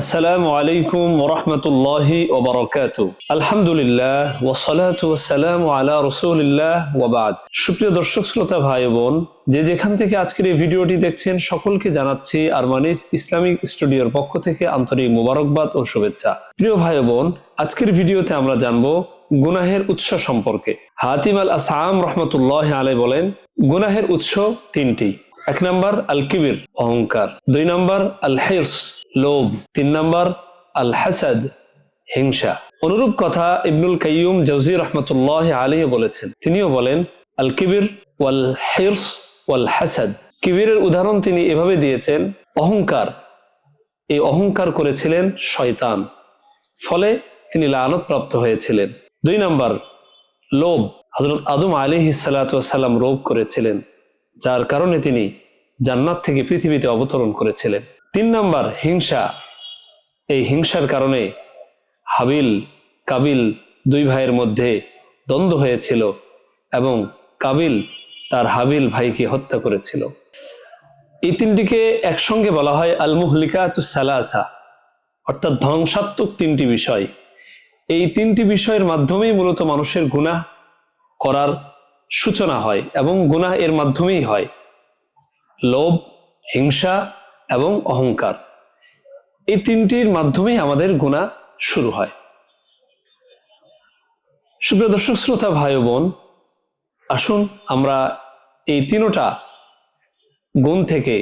আসসালামু আলাইকুম ওরহমতুল্লাহি ওবরকাত আলহামদুলিল্লাহ ওসলাত ওসালাম আলা রসুলিল্লাহ ওবাদ সুপ্রিয় দর্শক, শ্রোতা ভাই বোন, যে যেখান থেকে আজকের এই ভিডিওটি দেখছেন, সকলকে জানাচ্ছি আরমানিস ইসলামিক স্টুডিওর পক্ষ থেকে আন্তরিক ও শুভেচ্ছা। প্রিয় ভাই বোন, আজকের ভিডিওতে আমরা জানব গুনাহের উৎস সম্পর্কে। হাতিম আল আসাম রহমতুল্লাহ আলাই বলেন, গুনাহের উৎস তিনটি। এক নম্বর আল কিবির অহংকার। দুই নম্বর আল লোভ। তিন নম্বর আল হাসাদ হিংসা। অনুরূপ কথা ইবনুল কাইয়ুম জৌজি রহমতুল্লাহ আলী বলেছেন। তিনিও বলেন আল কিবির ওয়াল হিরস ওয়াল হাসাদ কিবিরের উদাহরণ তিনি এভাবে দিয়েছেন, অহংকার। এই অহংকার করেছিলেন শয়তান। ফলে তিনি লালত প্রাপ্ত হয়েছিলেন। দুই নম্বর, লোভ। হজরত আদম আলী সালাম রোগ করেছিলেন, যার কারণে তিনি জান্নাত থেকে পৃথিবীতে অবতরণ করেছিলেন। তিন নম্বর হিংসা। এই হিংসার কারণে হাবিল, কাবিল দুই ভাইয়ের মধ্যে দ্বন্দ্ব হয়েছিল এবং কাবিল তার হাবিল ভাইকে হত্যা করেছিল। এই তিনটিকে একসঙ্গে বলা হয় আল মুহলিকা সালাসা, অর্থাৎ ধ্বংসাত্মক তিনটি বিষয়। এই তিনটি বিষয়ের মাধ্যমেই মূলত মানুষের গুনাহ করার সূচনা হয় এবং গুনাহ এর মাধ্যমেই হয়। লোভ, হিংসা এবং অহংকার। এই তিনটির মাধ্যমেই আমাদের গুণা শুরু হয়। সুপ্রিয় দর্শক, শ্রোতা ভাই বোন, আসুন আমরা এই তিনোটা গুণ থেকে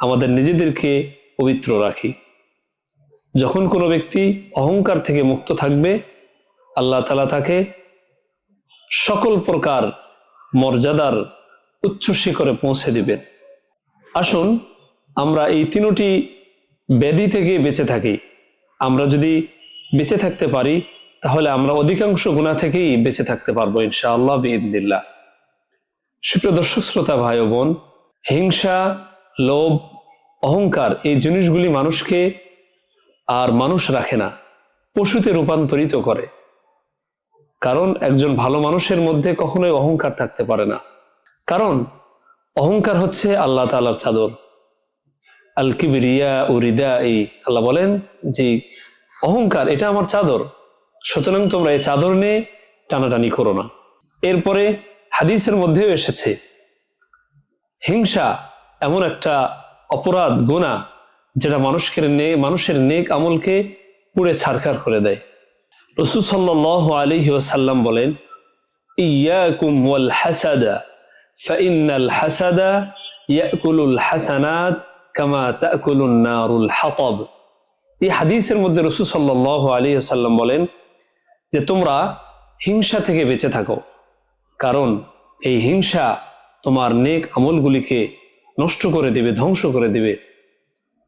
আমাদের নিজেদেরকে পবিত্র রাখি। যখন কোনো ব্যক্তি অহংকার থেকে মুক্ত থাকবে, আল্লাহ তালা তাকে সকল প্রকার মর্যাদার উচ্চ শিখরে পৌঁছে দিবেন। আসুন আমরা এই তিনোটি ব্যাধি থেকে বেঁচে থাকি। আমরা যদি বেঁচে থাকতে পারি, তাহলে আমরা অধিকাংশ গুণা থেকেই বেঁচে থাকতে পারব ইনশাআল্লাহ বিদিল্লা সুপ্রিয় দর্শক, শ্রোতা ভাই বোন, হিংসা, লোভ, অহংকার এই জিনিসগুলি মানুষকে আর মানুষ রাখে না, পশুতে রূপান্তরিত করে। কারণ একজন ভালো মানুষের মধ্যে কখনোই অহংকার থাকতে পারে না। কারণ অহংকার হচ্ছে আল্লাহ তালার চাদর। আল কিবরিয়া উরিদা এই আল্লাহ বলেন যে, অহংকার, এটা আমার চাদর। সুতরাং তোমরা এই চাদর নিয়ে টানাটানি করো না। এরপরে হাদিসের মধ্যেও এসেছে, হিংসা এমন একটা অপরাধ গোনা যেটা মানুষের নে, মানুষের নেক আমলকে পুড়ে ছারখার করে দেয়। রসুল সাল্লাহ আলহি সাল্লাম বলেন, ইয়াকুম ওয়াল হাসাদা ফাইনাল হাসাদা ইয়াকুলুল হাসানাত কামা তাকুলুন নারুল হাতব। এই হাদিসের মধ্যে রসুল সাল্লাহ আলী সাল্লাম বলেন যে, তোমরা হিংসা থেকে বেঁচে থাকো। কারণ এই হিংসা তোমার নেক আমলগুলিকে নষ্ট করে দিবে, ধ্বংস করে দিবে।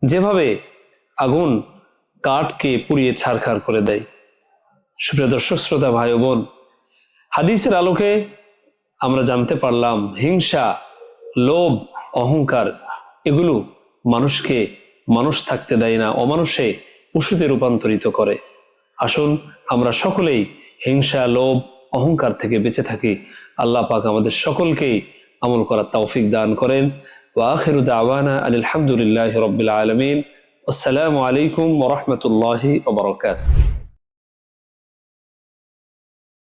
যেভাবে আগুন কাঠকে পুড়িয়ে ছাড়খাড় করে দেয়। সুপ্রিয় দর্শক, শ্রোতা, ভাই বোন, হাদিসের আলোকে আমরা জানতে পারলাম হিংসা, লোভ, অহংকার, এগুলো মানুষকে মানুষ থাকতে দেয় না, অমানুষে পশুতে রূপান্তরিত করে। আসুন, আমরা সকলেই হিংসা, লোভ, অহংকার থেকে বেঁচে থাকি। আল্লাহ পাক আমাদের সকলকেই আমল করার তৌফিক দান করেন। ওয়াখির দাওয়ানা আলহামদুলিল্লাহ রবিল আলমিন। আসসালামু আলাইকুম ওরহমতুল্লাহি ওবরকাত